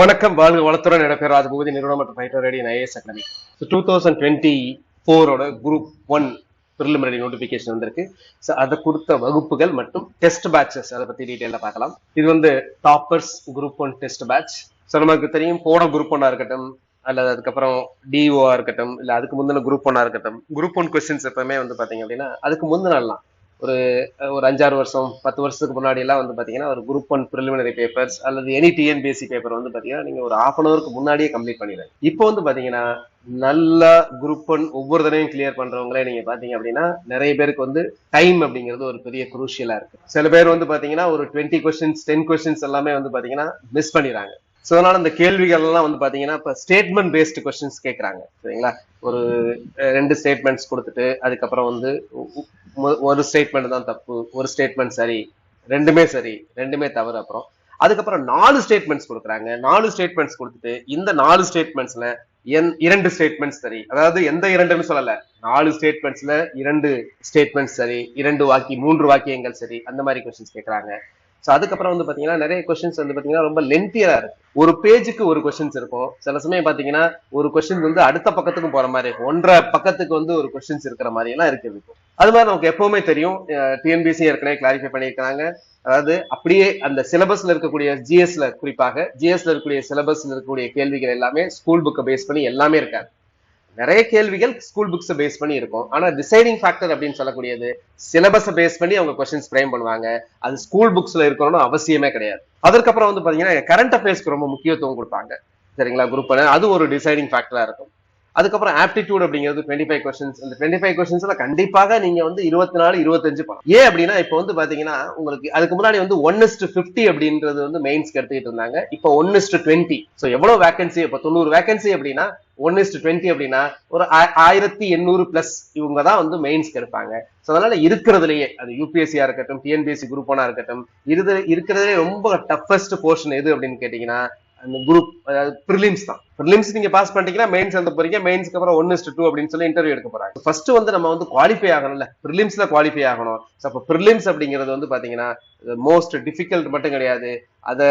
வணக்கம். வாழ்க வளத்துடன் என்னோட ராஜபூதி நிறுவனம் மற்றும் fighter ready IAS academy two thousand twenty ஃபோரோட குரூப் ஒன் ப்ரிலிமினரி நோட்டிஃபிகேஷன் வந்திருக்கு. ஸோ அதை கொடுத்த வகுப்புகள் மற்றும் டெஸ்ட் பேட்சஸ் அதை பற்றி டீட்டெயிலாக பார்க்கலாம். இது வந்து toppers group one test batch so நமக்கு தெரியும் போன குரூப் ஒன்னாக இருக்கட்டும் அல்லது அதுக்கப்புறம் டிஓஆ இருக்கட்டும் இல்லை அதுக்கு முந்தின குரூப் ஒன்னாக இருக்கட்டும். குரூப் ஒன் கொஸ்டின்ஸ் எப்பவுமே வந்து பார்த்தீங்க அப்படின்னா அதுக்கு முந்தின ஒரு ஒரு அஞ்சாறு வருஷம் பத்து வருஷத்துக்கு முன்னாடி எல்லாம் வந்து பாத்தீங்கன்னா ஒரு குரூப் ஒன் ப்ரிலிமினரி பேப்பர்ஸ் அல்லது எனி டிஎன்பிஎஸ்சி பேப்பர் வந்து பாத்தீங்கன்னா நீங்க ஒரு ஹாஃப் அன் அவருக்கு முன்னாடியே கம்ப்ளீட் பண்ணிடுறேன் இப்போ வந்து பாத்தீங்கன்னா நல்லா குரூப் ஒன் ஒவ்வொரு தடவையும் கிளியர் பண்றவங்களே நீங்க பாத்தீங்க அப்படின்னா நிறைய பேருக்கு வந்து டைம் அப்படிங்கிறது ஒரு பெரிய குரூஷியலா இருக்கு. சில பேர் வந்து பாத்தீங்கன்னா ஒரு டுவெண்ட்டி கொஸ்டின்ஸ் டென் கொஸ்டின்ஸ் எல்லாமே வந்து பாத்தீங்கன்னா மிஸ் பண்ணிடுறாங்க. ஸோ அதனால இந்த கேள்விகள் எல்லாம் வந்து பாத்தீங்கன்னா இப்போ ஸ்டேட்மெண்ட் பேஸ்டு கொஸ்டின்ஸ் கேட்குறாங்க சரிங்களா? ஒரு ரெண்டு ஸ்டேட்மெண்ட்ஸ் கொடுத்துட்டு அதுக்கப்புறம் வந்து ஒரு ஸ்டேட்மெண்ட் தான் தப்பு ஒரு ஸ்டேட்மெண்ட் சரி ரெண்டுமே சரி ரெண்டுமே தவறு அப்புறம். அதுக்கப்புறம் நாலு ஸ்டேட்மெண்ட்ஸ் கொடுக்குறாங்க. நாலு ஸ்டேட்மெண்ட்ஸ் கொடுத்துட்டு இந்த நாலு ஸ்டேட்மெண்ட்ஸ்ல என் இரண்டு ஸ்டேட்மெண்ட்ஸ் சரி. அதாவது எந்த இரண்டுன்னு சொல்லல. நாலு ஸ்டேட்மெண்ட்ஸ்ல இரண்டு ஸ்டேட்மெண்ட்ஸ் சரி இரண்டு வாக்கி மூன்று வாக்கியங்கள் சரி அந்த மாதிரி கொஸ்டின்ஸ் கேட்குறாங்க ஸோ அதுக்கப்புறம் வந்து பார்த்தீங்கன்னா நிறைய கொஸ்டின்ஸ் வந்து பார்த்தீங்கன்னா ரொம்ப லென்த்தியராக இருக்கும் ஒரு பேஜுக்கு ஒரு கொஸ்டின்ஸ் இருக்கும். சில சமயம் பார்த்தீங்கன்னா ஒரு கொஸ்டின் வந்து அடுத்த பக்கத்துக்கும் போற மாதிரி இருக்கும். ஒன்றரை பக்கத்துக்கு வந்து ஒரு கொஸ்டின்ஸ் இருக்கிற மாதிரி எல்லாம் இருக்குது அது மாதிரி நமக்கு எப்பவுமே தெரியும். டிஎன்பிசி ஏற்கனவே கிளாரிஃபை பண்ணியிருக்காங்க அதாவது அப்படியே அந்த சிலபஸ்ல இருக்கக்கூடிய ஜிஎஸ்ல குறிப்பாக ஜிஎஸ்ல இருக்கக்கூடிய சிலபஸ்ல இருக்கக்கூடிய கேள்விகள் எல்லாமே ஸ்கூல் புக்கை பேஸ் பண்ணி எல்லாமே இருக்காது. நிறைய கேள்விகள் ஸ்கூல் புக்ஸை பேஸ் பண்ணி இருக்கும். ஆனால் டிசைடிங் ஃபேக்டர் அப்படின்னு சொல்லக்கூடியது சிலபஸை பேஸ் பண்ணி அவங்க கொஸ்டின்ஸ் ஃப்ரேம் பண்ணுவாங்க. அது ஸ்கூல் புக்ஸில் இருக்கணும்னு அவசியமே கிடையாது. அதற்கப்புறம் வந்து பார்த்தீங்கன்னா கரண்ட் அஃபேர்ஸ்க்கு ரொம்ப முக்கியத்துவம் கொடுப்பாங்க. சரிங்களா குரூப் அது ஒரு டிசைடிங் ஃபேக்டராக இருக்கும். அதுக்கப்புறம் ஆப்டிடியூட் அப்படிங்கிறது டுவெண்ட்டி ஃபைவ் கொஸ்டின்ஸ் இந்த டுவெண்ட்டி ஃபைவ் கொஸ்டின்ஸ்ல கண்டிப்பாக நீங்க வந்து இருபத்தி நாலு இருபத்தஞ்சு பண்ணலாம். ஏன் அப்படின்னா இப்போ வந்து பாத்தீங்கன்னா உங்களுக்கு அதுக்கு முன்னாடி வந்து ஒன் இஸ்ட் ஃபிஃப்டி அப்படின்றது வந்து மெயின்ஸ்க்கு எடுத்துக்கிட்டு இருந்தாங்க. இப்போ one is to twenty so எவ்வளவு வேகன்சி இப்போ தொண்ணூறு வேகன்சி அப்படின்னா ஒன் இஸ்ட் டுவெண்ட்டி அப்படின்னா ஒரு ஆ- ஆயிரத்தி எண்ணூறு பிளஸ் இவங்க தான் வந்து மெயின்ஸ்க்கு எடுப்பாங்க. ஸோ அதனால இருக்கிறதுலயே அது யூபிஎஸ்சியா இருக்கட்டும் டிஎன்பிஎஸ்சி குரூப் ஒன்னா இருக்கட்டும் இது இருக்கிறதுலே ரொம்ப டஃபஸ்ட் போர்ஷன் எது அப்படின்னு கேட்டீங்கன்னா அந்த குரூப் அதாவது ப்ரிலிம்ஸ் தான். ப்ரிலிம்ஸ் நீங்க பாஸ் பண்ணிட்டீங்கன்னா மெயின்ஸ் எழுத போறீங்க. மெயின்ஸ்க்கு அப்புறம் ஒன் இஸ்ட் டூ அப்படின்னு சொல்லி இன்டர்வியூ எடுக்க போறாங்க. ஃபர்ஸ்ட் வந்து நம்ம வந்து குவாலிஃபை ஆகணும்ல. ப்ரிலிம்ஸ்ல குவாலிஃபை ஆகணும். அப்போ ப்ரிலிம்ஸ் அப்படிங்கிறது வந்து பாத்தீங்கன்னா மோஸ்ட் டிஃபிகல்ட் மட்டும் கிடையாது. அதை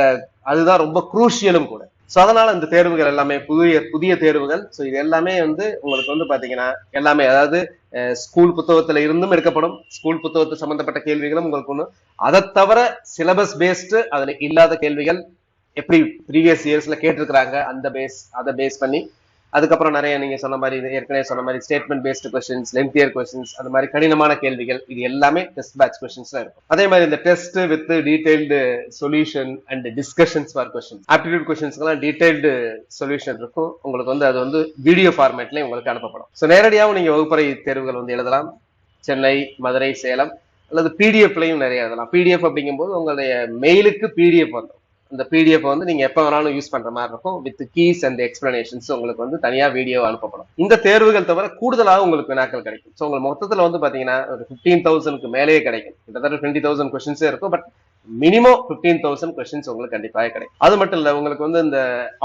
அதுதான் ரொம்ப குரூஷியலும் கூட. ஸோ அதனால இந்த தேர்வுகள் எல்லாமே புதிய புதிய தேர்வுகள். ஸோ இது எல்லாமே வந்து உங்களுக்கு வந்து பாத்தீங்கன்னா எல்லாமே அதாவது ஸ்கூல் புத்தகத்துல இருந்தும் எடுக்கப்படும். ஸ்கூல் புத்தகத்து சம்பந்தப்பட்ட கேள்விகளும் உங்களுக்கு ஒன்று அதை தவிர சிலபஸ் பேஸ்டு அதுல இல்லாத கேள்விகள் எப்படி ப்ரீவியஸ் இயர்ஸ்ல கேட்டிருக்கிறாங்க அந்த பேஸ் அதை பேஸ் பண்ணி அதுக்கப்புறம் நிறைய நீங்க சொன்ன மாதிரி இது ஏற்கனவே சொன்ன மாதிரி statement based questions lengthier questions அந்த மாதிரி கடினமான கேள்விகள் இது எல்லாமே டெஸ்ட் பேட்ச் கொஸ்டின்ஸ்ல இருக்கும். அதே மாதிரி இந்த test with detailed solution and discussions for question aptitude கொஸ்டின்ஸ்க்கெல்லாம் detailed solution இருக்கும். உங்களுக்கு வந்து அது வந்து வீடியோ ஃபார்மேட்லயே உங்களுக்கு அனுப்பப்படும். ஸோ நேரடியாகவும் நீங்க வகுப்பறை தேர்வுகள் வந்து எழுதலாம். சென்னை மதுரை சேலம் அல்லது பிடிஎஃப்லையும் நிறைய எழுதலாம். பிடிஎஃப் அப்படிங்கும்போது உங்களுடைய மெயிலுக்கு பிடிஎஃப் வந்துடும். அந்த பிடிஎஃப் வந்து நீங்க எப்ப வேணாலும் யூஸ் பண்ற மாதிரி இருக்கும். வித் கீஸ் அண்ட் எக்ஸ்பிளனேஷன்ஸ் உங்களுக்கு வந்து தனியா வீடியோ அனுப்பப்படும். இந்த தேர்வுகள் தவிர கூடுதலாக உங்களுக்கு வினாக்கள் கிடைக்கும். ஸோ உங்களுக்கு மொத்தத்துல வந்து பாத்தீங்கன்னா ஒரு ஃபிஃப்டீன் தௌசண்ட்க்கு மேலேயே கிடைக்கும். கிட்டத்தட்ட டுவெண்ட்டி தௌசண்ட் கொஸ்டின்ஸே இருக்கும். But minimum fifteen thousand questions உங்களுக்கு கண்டிப்பாக கிடைக்கும். அது மட்டும் இல்ல உங்களுக்கு வந்து இந்த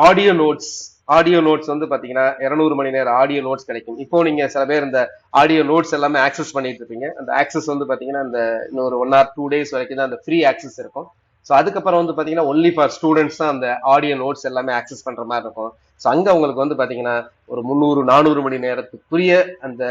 ஆடியோ நோட்ஸ் ஆடியோ நோட்ஸ் வந்து பாத்தீங்கன்னா 200 மணி நேரம் ஆடியோ நோட்ஸ் கிடைக்கும். இப்போ நீங்க சில பேர் இந்த ஆடியோ நோட்ஸ் எல்லாமே ஆக்சஸ் பண்ணிட்டு இருப்பீங்க. அந்த ஆக்சஸ் வந்து பாத்தீங்கன்னா இந்த இன்னொரு ஒன் ஆர் டூ டேஸ் வரைக்கும் தான் அந்த ஃப்ரீ ஆக்சஸ் இருக்கும். ஸோ அதுக்கப்புறம் வந்து பார்த்தீங்கன்னா ஒன்லி ஃபார் ஸ்டூடெண்ட்ஸ் தான் அந்த ஆடியோ நோட்ஸ் எல்லாமே ஆக்சஸ் பண்ணுற மாதிரி இருக்கும். ஸோ அங்கே உங்களுக்கு வந்து பார்த்தீங்கன்னா ஒரு முந்நூறு நானூறு மணி நேரத்துக்குரிய அந்த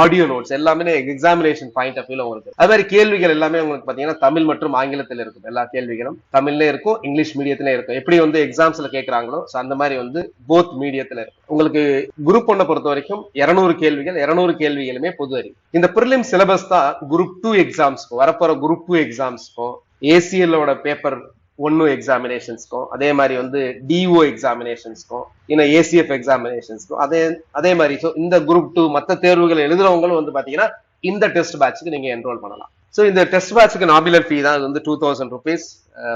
ஆடியோ நோட்ஸ் எல்லாமே எக்ஸாமினேஷன் பாயிண்ட் ஆஃப் வியூல உங்களுக்கு அது மாதிரி கேள்விகள் எல்லாமே உங்களுக்கு பார்த்தீங்கன்னா தமிழ் மற்றும் ஆங்கிலத்தில் இருக்கும். எல்லா கேள்விகளும் தமிழ்ல இருக்கும் இங்கிலீஷ் மீடியத்துல இருக்கும். எப்படி வந்து எக்ஸாம்ஸ்ல கேட்குறாங்களோ ஸோ அந்த மாதிரி வந்து போத் மீடியத்தில் இருக்கும். உங்களுக்கு குரூப் ஒன்னை பொறுத்த வரைக்கும் 200 கேள்விகள் 200 கேள்விகளுமே பொது அறிவு இந்த பிரிலிம் சிலபஸ் தான் குரூப் டூ எக்ஸாம்ஸ்க்கும் வரப்போற குரூப் டூ எக்ஸாம்ஸ்க்கும் ஏசிஎல்லோட பேப்பர் ஒன்னு எக்ஸாமினேஷன்ஸ்க்கும் அதே மாதிரி வந்து டிஓ எக்ஸாமினேஷன்ஸ்க்கும் இன்னும் ஏசிஎஃப் எக்ஸாமினேஷன்ஸ்க்கும் அதே அதே மாதிரி ஸோ இந்த குரூப் டூ மற்ற தேர்வுகள் எழுதுறவங்களும் வந்து பார்த்தீங்கன்னா இந்த டெஸ்ட் பேட்சுக்கு நீங்கள் என்ரோல் பண்ணலாம். ஸோ இந்த டெஸ்ட் பேட்சுக்கு நாமினல் ஃபீ தான் வந்து two thousand rupees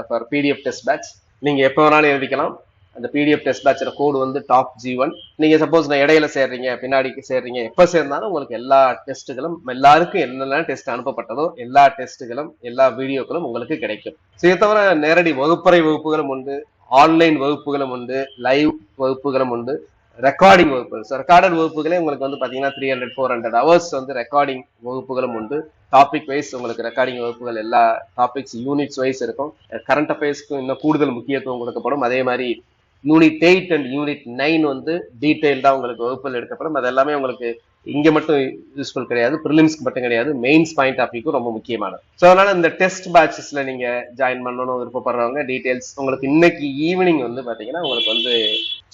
for PDF test batch நீங்கள் எப்போ வேணாலும் எழுதிக்கலாம். அந்த பிடிஎஃப் டெஸ்ட் பேட்சோட கோடு வந்து டாப் ஜி ஒன் நீங்க சப்போஸ் நான் இடையில சேர்றீங்க பின்னாடிக்கு சேர்றீங்க எப்ப சேர்ந்தாலும் உங்களுக்கு எல்லா டெஸ்ட்டுகளும் எல்லாருக்கும் என்னென்ன டெஸ்ட் அனுப்பப்பட்டதோ எல்லா டெஸ்ட்டுகளும் எல்லா வீடியோக்களும் உங்களுக்கு கிடைக்கும். So, இதை தவிர நேரடி வகுப்பறை வகுப்புகளும் உண்டு ஆன்லைன் வகுப்புகளும் உண்டு லைவ் வகுப்புகளும் உண்டு ரெக்கார்டிங் வகுப்புகள். ஸோ ரெக்கார்டட் வகுப்புகளே உங்களுக்கு வந்து பார்த்தீங்கன்னா three hundred four hundred hours வந்து ரெக்கார்டிங் வகுப்புகளும் உண்டு. டாபிக் வைஸ் உங்களுக்கு ரெக்கார்டிங் வகுப்புகள் எல்லா டாபிக்ஸ் யூனிட்ஸ் வைஸ் இருக்கும். கரண்ட் அஃபேர்ஸ்க்கு இன்னும் கூடுதல் முக்கியத்துவம் கொடுக்கப்படும். அதே மாதிரி unit eight and unit nine வந்து டீடைல்டா உங்களுக்கு வகுப்புகள் எடுக்கப்படும். அது எல்லாமே உங்களுக்கு இங்க மட்டும் யூஸ்ஃபுல் கிடையாது. ப்ரிலிம்ஸ்க்கு மட்டும் கிடையாது. மெயின்ஸ் பாயிண்ட் ஆஃப் வியூக்கும் ரொம்ப முக்கியமானது. ஸோ அதனால இந்த டெஸ்ட் பேட்சஸ்ல நீங்க ஜாயின் பண்ணணும் விருப்பப்படுறவங்க டீட்டெயில்ஸ் உங்களுக்கு இன்னைக்கு ஈவினிங் வந்து பாத்தீங்கன்னா உங்களுக்கு வந்து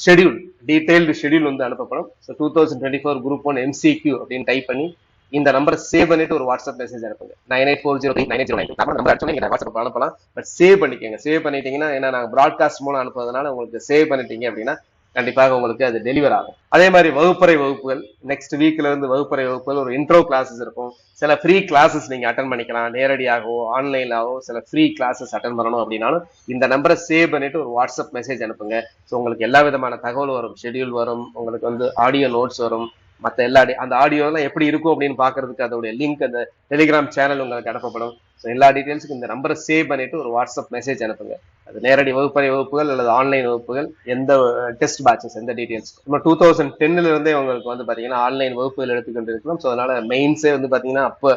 ஷெடியூல் டீடைல்டு ஷெடியூல் வந்து அனுப்பப்படும். So two thousand twenty four group one MCQ அப்படின்னு டைப் பண்ணி இந்த நம்பர் சேவ் பண்ணிட்டு ஒரு வாட்ஸ்அப் மெசேஜ் அனுப்புங்க. Nine eight four zero nine zero nine number அடிச்சோம் நீங்க வாட்ஸ்அப் அனுப்பலாம் பட் சேவ் பண்ணிக்கோங்க. சேவ் பண்ணிட்டீங்கன்னா ஏன்னா நாங்கள் ப்ராட்காஸ்ட் மூலம் அனுப்புறதுனால உங்களுக்கு சேவ் பண்ணிட்டீங்க அப்படின்னா கண்டிப்பாக உங்களுக்கு அது டெலிவர் ஆகும். அதே மாதிரி வகுப்பறை வகுப்புகள் நெக்ஸ்ட் வீக்ல இருந்து வகுப்பறை வகுப்புகள் ஒரு இன்ட்ரோ கிளாஸஸ் இருக்கும். சில ஃப்ரீ கிளாஸஸ் நீங்க அட்டன் பண்ணிக்கலாம். நேரடியாகவோ ஆன்லைனாகவோ சில ஃப்ரீ கிளாஸஸ் அட்டன் பண்ணணும் அப்படின்னாலும் இந்த நம்பரை சேவ் பண்ணிட்டு ஒரு வாட்ஸ்அப் மெசேஜ் அனுப்புங்க. ஸோ உங்களுக்கு எல்லா விதமான தகவல் வரும். ஷெட்யூல் வரும். உங்களுக்கு வந்து ஆடியோ நோட்ஸ் வரும். மற்ற எல்லா அந்த ஆடியோ எல்லாம் எப்படி இருக்கும் அப்படின்னு பாக்குறதுக்கு அதோடைய லிங்க் அந்த டெலிகிராம் சேனல் உங்களுக்கு அனுப்பப்படும். ஸோ எல்லா டீட்டெயில்ஸுக்கும் இந்த நம்பரை சேவ் பண்ணிட்டு ஒரு வாட்ஸ்அப் மெசேஜ் அனுப்புங்க. அது நேரடி வகுப்பறை வகுப்புகள் அல்லது ஆன்லைன் வகுப்புகள் எந்த டெஸ்ட் பேட்சஸ் எந்த டீட்டெயில்ஸ் நம்ம டூ தௌசண்ட் டென்ல இருந்தே உங்களுக்கு வந்து பாத்தீங்கன்னா ஆன்லைன் வகுப்புகள் எடுத்துக்கிட்டு இருக்கிறோம். ஸோ அதனால மெயின்ஸே வந்து பாத்தீங்கன்னா அப்போ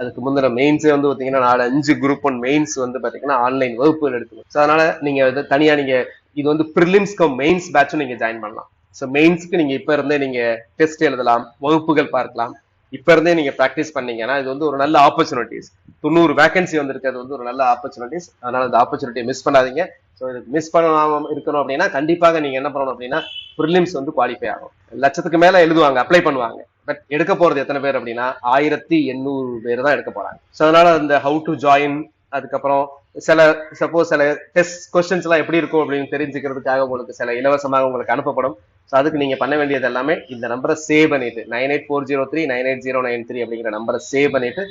அதுக்கு முந்தின மெயின்ஸே வந்து பாத்தீங்கன்னா நாலு அஞ்சு குரூப் ஒன் மெயின்ஸ் வந்து பாத்தீங்கன்னா ஆன்லைன் வகுப்புகள் எடுத்துக்கணும் ஸோ அதனால நீங்க வந்து தனியா நீங்க இது வந்து ப்ரிலிம்ஸ்க்கும் மெயின்ஸ் பேட்சும் நீங்க ஜாயின் பண்ணலாம். ஸோ மெயின்ஸ்க்கு நீங்க இப்ப இருந்தே நீங்க டெஸ்ட் எழுதலாம் வகுப்புகள் பார்க்கலாம். இப்ப இருந்தே நீங்க ப்ராக்டிஸ் பண்ணீங்கன்னா இது வந்து ஒரு நல்ல ஆப்பர்ச்சுனிட்டிஸ் தொண்ணூறு வேகன்சி வந்திருக்கிறது வந்து ஒரு நல்ல ஆப்பர்ச்சுனிட்டிஸ் அதனால அந்த ஆப்பர்ச்சுனிட்டியை மிஸ் பண்ணாதீங்க. ஸோ இது மிஸ் பண்ணாம இருக்கணும் அப்படின்னா கண்டிப்பாக நீங்க என்ன பண்ணணும் அப்படின்னா ப்ரிலிம்ஸ் வந்து குவாலிஃபை ஆகும். லட்சத்துக்கு மேல எழுதுவாங்க அப்ளை பண்ணுவாங்க. பட் எடுக்க போறது எத்தனை பேர் அப்படின்னா ஆயிரத்தி எண்ணூறு பேர் தான் எடுக்க போறாங்க. ஸோ அதனால அந்த ஹவு டு ஜாயின் அதுக்கப்புறம் சில சப்போஸ் சில டெஸ்ட் கொஸ்டின்ஸ் எல்லாம் எப்படி இருக்கும் அப்படின்னு தெரிஞ்சுக்கிறதுக்காக உங்களுக்கு சில இலவசமாக உங்களுக்கு அனுப்பப்படும். ஸோ அதுக்கு நீங்கள் பண்ண வேண்டியது எல்லாமே இந்த நம்பரை சேவ் பண்ணிட்டு nine eight four zero three nine eight zero nine three அப்படிங்கிற நம்பரை சேவ் பண்ணிட்டு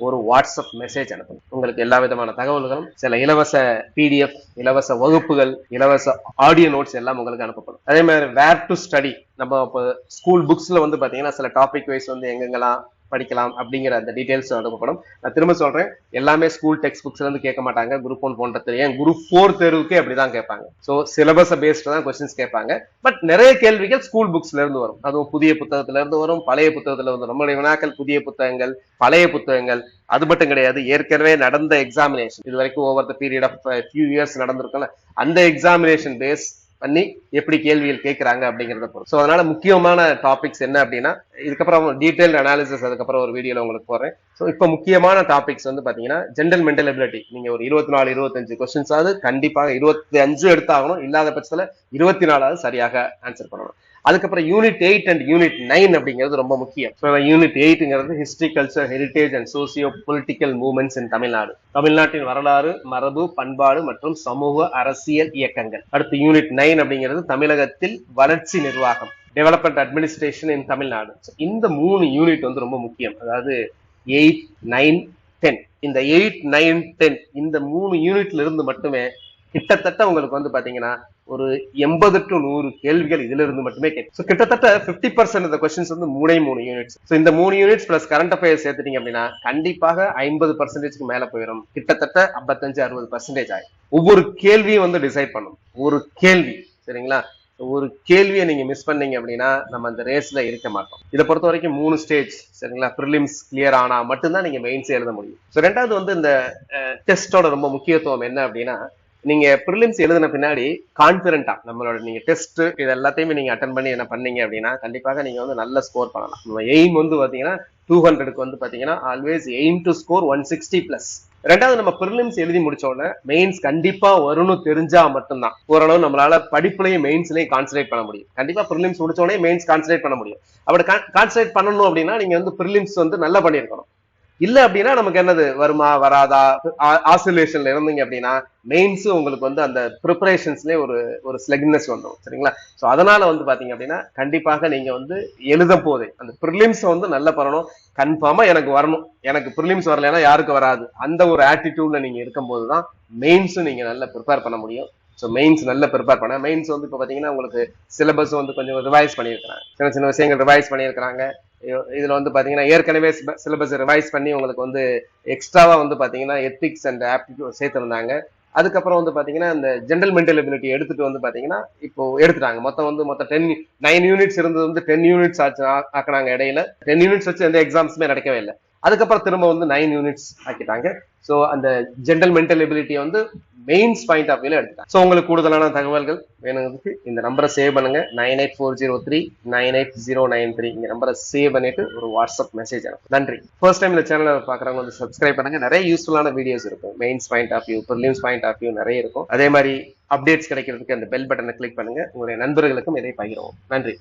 ஒரு வாட்ஸ்அப் மெசேஜ் அனுப்புங்க. உங்களுக்கு எல்லா விதமான தகவல்களும் சில இலவச பிடிஎஃப் இலவச வகுப்புகள் இலவச ஆடியோ நோட்ஸ் எல்லாம் உங்களுக்கு அனுப்பப்படும். அதே மாதிரி வேர் டு ஸ்டடி நம்ம இப்போ ஸ்கூல் புக்ஸ்ல வந்து பாத்தீங்கன்னா சில டாபிக் வைஸ் வந்து எங்கெங்கெல்லாம் படிக்கலாம் அப்படிங்கிற அந்த டீடைல்ஸ் அனுப்பப்படும். நான் திரும்ப சொல்றேன் எல்லாமே ஸ்கூல் டெக்ஸ்ட் புக்ஸ்ல இருந்து கேட்க மாட்டாங்க. குரூப் ஒன் போன்ற ஏன்? குரூப் ஃபோர் தேர்வுக்கே அப்படிதான் கேட்பாங்க. ஸோ சிலபஸை பேஸ்ட் தான் கொஸ்டின்ஸ் கேட்பாங்க. பட் நிறைய கேள்விகள் ஸ்கூல் புக்ஸ்ல இருந்து வரும். அதுவும் புதிய புத்தகத்துல இருந்து வரும் பழைய புத்தகத்துல இருந்து நம்மளுடைய வினாக்கள் புதிய புத்தகங்கள் பழைய புத்தகங்கள். அது மட்டும் கிடையாது ஏற்கனவே நடந்த எக்ஸாமினேஷன் இது வரைக்கும் over the period of few years நடந்திருக்கும்ல. அந்த எக்ஸாமினேஷன் பேஸ் பண்ணி எப்படி கேள்விகள் கேட்கறாங்க அப்படிங்கறத பொறுத்து. ஸோ அதனால முக்கியமான டாபிக்ஸ் என்ன அப்படின்னா இதுக்கப்புறம் டீடைல் அனாலிசிஸ் அதுக்கப்புறம் ஒரு வீடியோல உங்களுக்கு போறேன். ஸோ இப்போ முக்கியமான டாபிக்ஸ் வந்து பாத்தீங்கன்னா ஜென்ரல் மென்டல் எபிலிட்டி நீங்க ஒரு இருபத்தி நாலு இருபத்தஞ்சு கொஸ்டின்ஸ் ஆகுது கண்டிப்பாக இருபத்தி அஞ்சு எடுத்தாகணும். இல்லாத பட்சத்துல இருபத்தி நாலாவது சரியாக ஆன்சர் பண்ணணும். அதுக்கப்புறம் unit eight and unit nine அப்படிங்கிறது ரொம்ப முக்கியம். So unit எயிட்ங்கிறது history culture heritage and socio political movements in Tamil Nadu. தமிழ்நாட்டின் வரலாறு மரபு பண்பாடு மற்றும் சமூக அரசியல் இயக்கங்கள். அடுத்து யூனிட் நைன் அப்படிங்கிறது தமிழகத்தில் வளர்ச்சி நிர்வாகம் டெவலப்மெண்ட் அட்மினிஸ்ட்ரேஷன் இன் தமிழ்நாடு. இந்த மூணு யூனிட் வந்து ரொம்ப முக்கியம். அதாவது எயிட் நைன் டென் இந்த எயிட் நைன் டென் இந்த மூணு யூனிட்ல இருந்து மட்டுமே கிட்டத்தட்ட உங்களுக்கு வந்து பாத்தீங்கன்னா ஒரு எண்பது டு நூறு கேள்விகள் இதுல இருந்து மட்டுமே கேட்கும். ஸோ கிட்டத்தட்ட பிப்டி பர்சன்ட் இந்த கொஸ்டின்ஸ் வந்து மூணே மூணு யூனிட்ஸ் ஸோ இந்த மூணு யூனிட்ஸ் பிளஸ் கரண்ட் அஃபேர்ஸ் சேர்த்துட்டீங்க அப்படின்னா கண்டிப்பாக ஐம்பது பர்சன்டேஜ்க்கு மேல போயிடும். கிட்டத்தட்ட ஐம்பத்தஞ்சு அறுபது பர்சன்டேஜ் ஆகும் ஒவ்வொரு கேள்வியும் வந்து டிசைட் பண்ணும். ஒரு கேள்வி சரிங்களா? ஒரு கேள்வியை நீங்க மிஸ் பண்ணீங்க அப்படின்னா நம்ம அந்த ரேஸ்ல இருக்க மாட்டோம். இதை பொறுத்த வரைக்கும் மூணு ஸ்டேஜ் சரிங்களா? ப்ரிலிம்ஸ் கிளியர் ஆனா மட்டும்தான் நீங்க மெயின்ஸ் எழுத முடியும். ஸோ ரெண்டாவது வந்து இந்த டெஸ்டோட ரொம்ப முக்கியத்துவம் என்ன அப்படின்னா நீங்க ப்ரிலிம்ஸ் எழுதின பின்னாடி கான்பிடண்டா நம்மளோட நீங்க டெஸ்ட் இது எல்லாத்தையுமே நீங்க அட்டன் பண்ணி என்ன பண்ணீங்க அப்படின்னா கண்டிப்பாக நீங்க வந்து நல்ல ஸ்கோர் பண்ணலாம். நம்ம எய்ம் வந்து பாத்தீங்கன்னா டூ ஹண்ட்ரடுக்கு வந்து பாத்தீங்கன்னா always aim to score one sixty plus ரெண்டாவது நம்ம ப்ரிலிம்ஸ் எழுதி முடிச்ச உடனே மெயின்ஸ் கண்டிப்பா வரும்னு தெரிஞ்சா மட்டும்தான். ஓரளவு நம்மளால படிப்புலையும் மெயின்ஸ்லயும் கான்சன்ட்ரேட் பண்ண முடியும். கண்டிப்பா ப்ரிலிம்ஸ் முடிச்ச உடனே மெயின்ஸ் கான்சன்ட்ரேட் பண்ண முடியும். அப்படி கான்சன்ட்ரேட் பண்ணணும் அப்படின்னா நீங்க வந்து ப்ரிலிம்ஸ் வந்து நல்லா பண்ணியிருக்கணும். இல்ல அப்படின்னா நமக்கு என்னது? வருமா வராதா? ஆசிலேஷன்ல இருந்தீங்க அப்படின்னா மெயின்ஸ் உங்களுக்கு வந்து அந்த ப்ரிப்பரேஷன்ஸ்லயே ஒரு ஒரு ஸ்லெக்னஸ் வந்துடும் சரிங்களா? ஸோ அதனால வந்து பாத்தீங்க அப்படின்னா கண்டிப்பாக நீங்க வந்து எழுதும் போதே அந்த ப்ரிலிம்ஸ் வந்து நல்லா பண்ணணும். கன்ஃபார்மா எனக்கு வரணும். எனக்கு ப்ரிலிம்ஸ் வரலைன்னா யாருக்கு வராது? அந்த ஒரு ஆட்டிடியூட்ல நீங்க இருக்கும்போது தான் மெயின்ஸும் நீங்க நல்லா ப்ரிப்பேர் பண்ண முடியும். ஸோ மெயின்ஸ் நல்லா ப்ரிப்பேர் பண்ண மெயின்ஸ் வந்து இப்போ பார்த்தீங்கன்னா உங்களுக்கு சிலபஸ் வந்து கொஞ்சம் ரிவைஸ் பண்ணியிருக்கிறாங்க. சின்ன சின்ன விஷயங்கள் ரிவைஸ் பண்ணியிருக்கிறாங்க. இதில் வந்து பார்த்தீங்கன்னா ஏற்கனவே சிலபஸ் ரிவைஸ் பண்ணி உங்களுக்கு வந்து எக்ஸ்ட்ராவாக வந்து பார்த்தீங்கன்னா எத்திக்ஸ் அண்ட் ஆப்டிடியூட் சேர்த்துருந்தாங்க. அதுக்கப்புறம் வந்து பார்த்தீங்கன்னா இந்த ஜென்ரல் மென்டல் எபிலிட்டி எடுத்துட்டு வந்து பார்த்தீங்கன்னா இப்போ எடுத்துட்டாங்க. மொத்தம் வந்து மொத்தம் டென் நைன் யூனிட்ஸ் இருந்தது வந்து டென் யூனிட்ஸ் ஆச்சு ஆக்கினாங்க ஆக்குனாங்க இடையில. டென் யூனிட்ஸ் வச்சு எந்த எக்ஸாம்ஸுமே நடக்கவே இல்லை. அதுக்கப்புறம் திரும்ப வந்து நைன் யூனிட்ஸ் ஆக்கிட்டாங்க. ஸோ அந்த ஜென்ரல் மென்டல் எபிலிட்டியை வந்து மெயின்ஸ் பாயிண்ட் ஆஃப் வியூல எடுத்துட்டாங்க ஸோ உங்களுக்கு கூடுதலான தகவல்கள் வேணுங்கிறதுக்கு இந்த நம்பரை சேவ் பண்ணுங்க. Nine eight four zero three nine eight zero nine three இந்த நம்பரை சேவ் பண்ணிட்டு ஒரு வாட்ஸ்அப் மெசேஜ் அனுப்பும் நன்றி. ஃபர்ஸ்ட் டைம் இந்த சேனலை பார்க்குறவங்க வந்து சப்ஸ்கிரைப் பண்ணுங்க. நிறைய யூஸ்ஃபுல்லான வீடியோஸ் இருக்கும். Mains point of view prelims point of view நிறைய இருக்கும். அதே மாதிரி அப்டேட்ஸ் கிடைக்கிறதுக்கு அந்த பெல் பட்டனை கிளிக் பண்ணுங்க. உங்களுடைய நண்பர்களுக்கும் இதை பகிரவும். நன்றி.